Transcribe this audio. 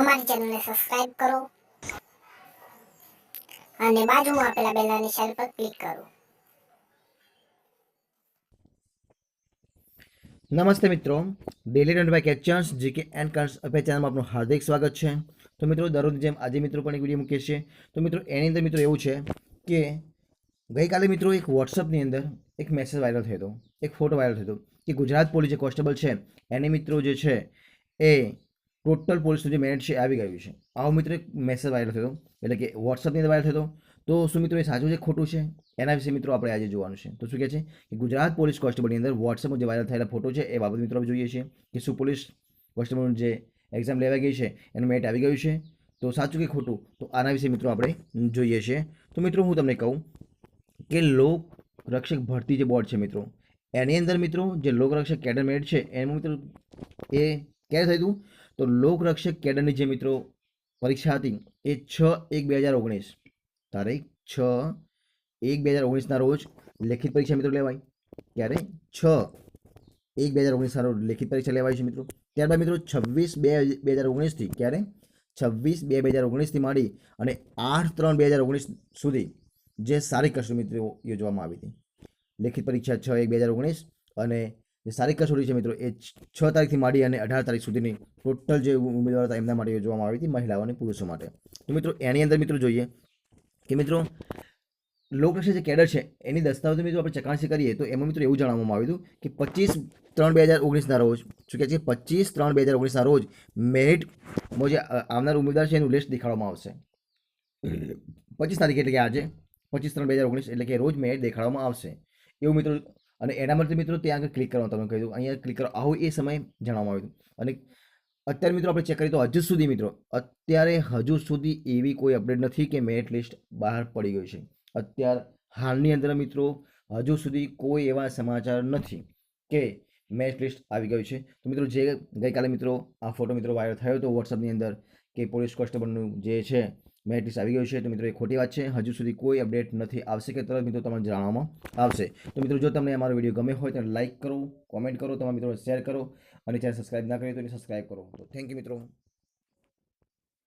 અમારી ચેનલને સબસ્ક્રાઇબ કરો. અને બાજુમાં આપેલા બેલના નિશાન પર ક્લિક કરો. નમસ્તે મિત્રો. ડેલી રન બાય કેચન્સ જીકે એન્ડ કન્સ અભ્યાસ ચેનલમાં આપનું હાર્દિક સ્વાગત છે. તો મિત્રો, દરરોજ જેમ આજે મિત્રો પણ એક વીડિયો મૂકીએ છીએ. તો મિત્રો, એની અંદર મિત્રો એવું છે કે ગઈકાલે મિત્રો એક વોટ્સઅપની અંદર એક મેસેજ વાયરલ થયો હતો. એક ફોટો વાયરલ થયો હતો કે ગુજરાત પોલીસ જે કોન્સ્ટેબલ છે, એને મિત્રો જે છે એ ટોટલ પોલીસનું જે મેરિટ છે આવી ગયું છે. આવો મિત્રો એક મેસેજ વાયરલ થયો. એટલે કે વોટ્સઅપની અંદર વાયરલ થયો. તો શું મિત્રો એ સાચું છે ખોટું છે? એના વિશે મિત્રો આપણે આજે જોવાનું છે. તો શું કહે છે? કે ગુજરાત પોલીસ કોન્સ્ટેબલની અંદર વોટ્સઅપમાં જે વાયરલ થયેલા ફોટો છે, એ બાબત મિત્રો આપણે જોઈએ છીએ કે શું પોલીસ કોન્સ્ટેબલનું જે એક્ઝામ લેવાઈ ગઈ છે, એનું મેરિટ આવી ગયું છે. તો સાચું કે ખોટું? તો આના વિશે મિત્રો આપણે જોઈએ છીએ. તો મિત્રો હું તમને કહું કે લોક રક્ષક ભરતી જે બોર્ડ છે મિત્રો, એની અંદર મિત્રો જે લોકરક્ષક કેડર મેરિટ છે, એમાં મિત્રો એ ક્યારે થયું હતું? તો લોકરક્ષક કેડરની જે મિત્રો પરીક્ષા હતી એ છ એક બે હજાર ઓગણીસ. તારીખ છ એક બે હજાર ઓગણીસના રોજ લેખિત પરીક્ષા મિત્રો લેવાય. ત્યારે છ એક બે હજાર ઓગણીસના રોજ લેખિત પરીક્ષા લેવાય છે મિત્રો. ત્યારબાદ મિત્રો છવ્વીસ બે બે હજાર ઓગણીસથી ક્યારે? છવ્વીસ બે બે હજાર ઓગણીસથી માંડી અને આઠ ત્રણ બે હજાર ઓગણીસ સુધી જે સારી કસરત મિત્રો યોજવામાં આવી હતી. લેખિત પરીક્ષા છ એક બે હજાર ઓગણીસ અને જે સારી કસોટી છે મિત્રો, એ છ તારીખથી માંડી અને અઢાર તારીખ સુધીની ટોટલ જે ઉમેદવારો હતા, એમના માટે યોજવામાં આવી હતી મહિલાઓ અને પુરુષો માટે. તો મિત્રો, એની અંદર મિત્રો જોઈએ કે મિત્રો લોકરક્ષક જે કેડર છે, એની દસ્તાવેજો મિત્રો આપણે ચકાસણી કરીએ તો એમાં મિત્રો એવું જણાવવામાં આવ્યું હતું કે પચીસ ત્રણ બે હજાર ઓગણીસના રોજ, શું કહે છે? પચીસ ત્રણ બે હજાર ઓગણીસના રોજ મેરિટ જે આવનાર ઉમેદવાર છે એનું લિસ્ટ દેખાડવામાં આવશે. પચીસ તારીખ એટલે કે આજે, પચીસ ત્રણ બે હજાર ઓગણીસ એટલે કે રોજ મેરિટ દેખાડવામાં આવશે. એવું મિત્રો અને એના માટે મિત્રો ત્યાં આગળ ક્લિક કરવાનું તમે કહ્યું અહીંયા ક્લિક કરો. આવું એ સમયે જણાવવામાં આવ્યું અને અત્યારે મિત્રો આપણે ચેક કરીએ તો હજુ સુધી મિત્રો, અત્યારે હજુ સુધી એવી કોઈ અપડેટ નથી કે મેરિટ લિસ્ટ બહાર પડી ગયું છે. અત્યાર હાલની અંદર મિત્રો હજુ સુધી કોઈ એવા સમાચાર નથી કે મેરિટ લિસ્ટ આવી ગયું છે. તો મિત્રો જે ગઈકાલે મિત્રો આ ફોટો મિત્રો વાયરલ થયો હતો વોટ્સઅપની અંદર કે પોલીસ કોન્સ્ટેબલનું જે છે લિસ્ટ આવી ગયું છે તો મિત્રો, એ ખોટી વાત છે. હજુ સુધી કોઈ અપડેટ નથી આવશે કે તરત મિત્રો તમને જણાવવામાં આવશે. તો મિત્રો, જો તમને અમારો વીડિયો ગમે હોય તો લાઇક કરો, કોમેન્ટ કરો, તમારા મિત્રો શેર કરો અને ચેનલ સબસ્ક્રાઈબ ના કરી તો સબસ્ક્રાઈબ કરો. તો થેન્ક યુ મિત્રો.